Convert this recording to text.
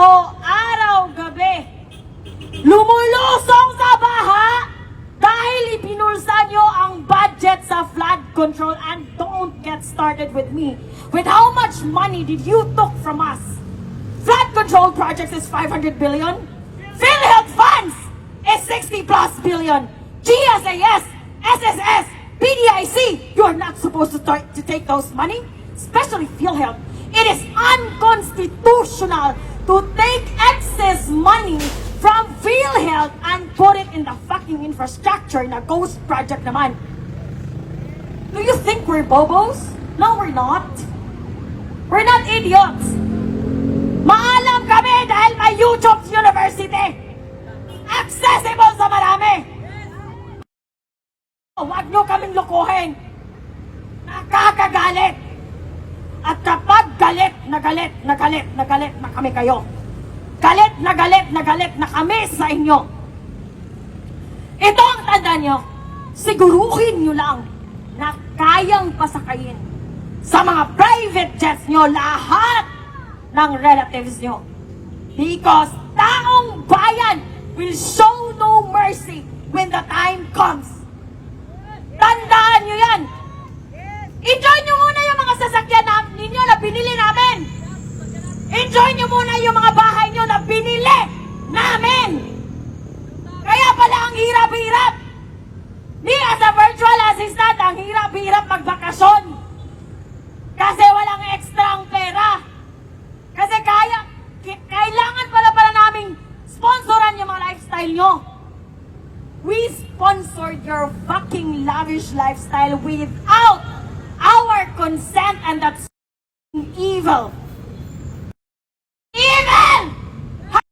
trabaho araw-gabi. Lumulusong sa baha dahil ipinulsa nyo ang budget sa flood control and don't get started with me. With how much money did you took from us? Flood control projects is 500 billion. PhilHealth funds is 60 plus billion. GSAS, SSS, PDIC, you're not supposed to, start to take those money, especially PhilHealth. It is unconstitutional to take excess money from PhilHealth and put it in the fucking infrastructure na ghost project naman. Do you think we're bobos? No, we're not. We're not idiots. Maalam kami dahil may YouTube University. Accessible sa marami. Huwag nyo kaming lukuhin. Nakakagalit. Galit na galit na na kami kayo, galit na galit na galit na kami sa inyo, ito ang tanda nyo, siguruhin nyo lang na kayang pasakayin sa mga private jets nyo lahat ng relatives nyo. Because taong bayan will show no mercy when the time comes. Tandaan nyo yan! Enjoy nyo muna yung mga sasakyan na, ninyo na binili namin! Muna yung mga bahay nyo na binili namin! Kaya pala ang hirap-hirap! Ni as a virtual assistant, ang hirap-hirap magbakasyon! Kasi walang extra ang pera! Kasi kaya, kailangan pala pala naming sponsoran yung mga lifestyle nyo! We sponsored your fucking lavish lifestyle without our consent and that's evil.